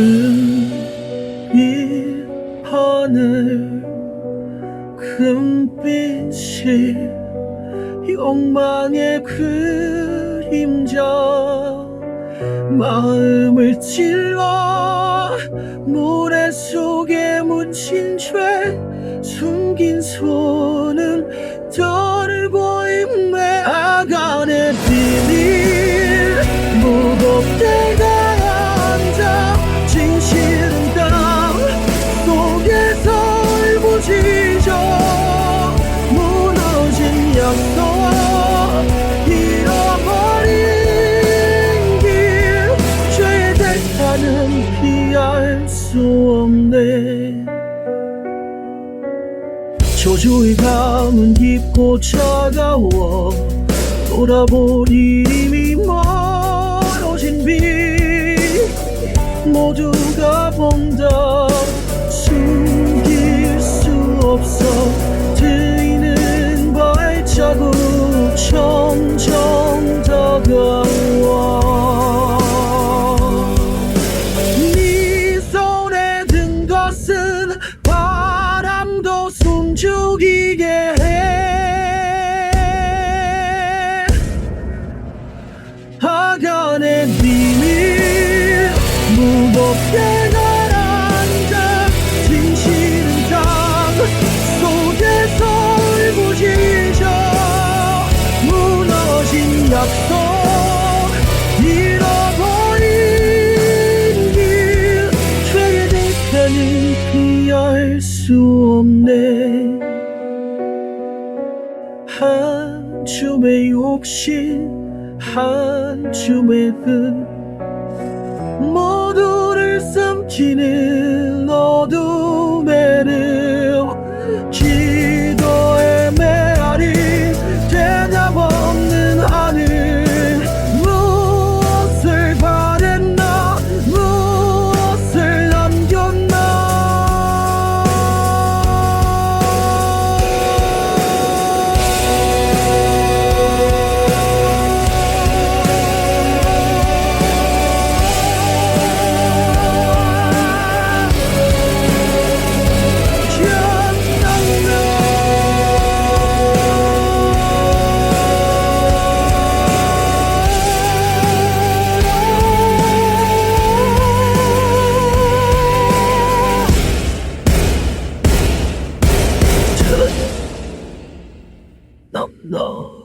은빛 하늘 금빛이 욕망의 그림자 마음을 찔러 모래 속에 묻힌 죄 숨긴 손 수 없네. 저주의 감은 깊고 차가워. 돌아보니 이미 멀 바람도 숨죽이게 해. 하간의 비밀 무겁게 수 없네. 한 줌의 욕심 한 줌의 恨모두를 삼키는 No.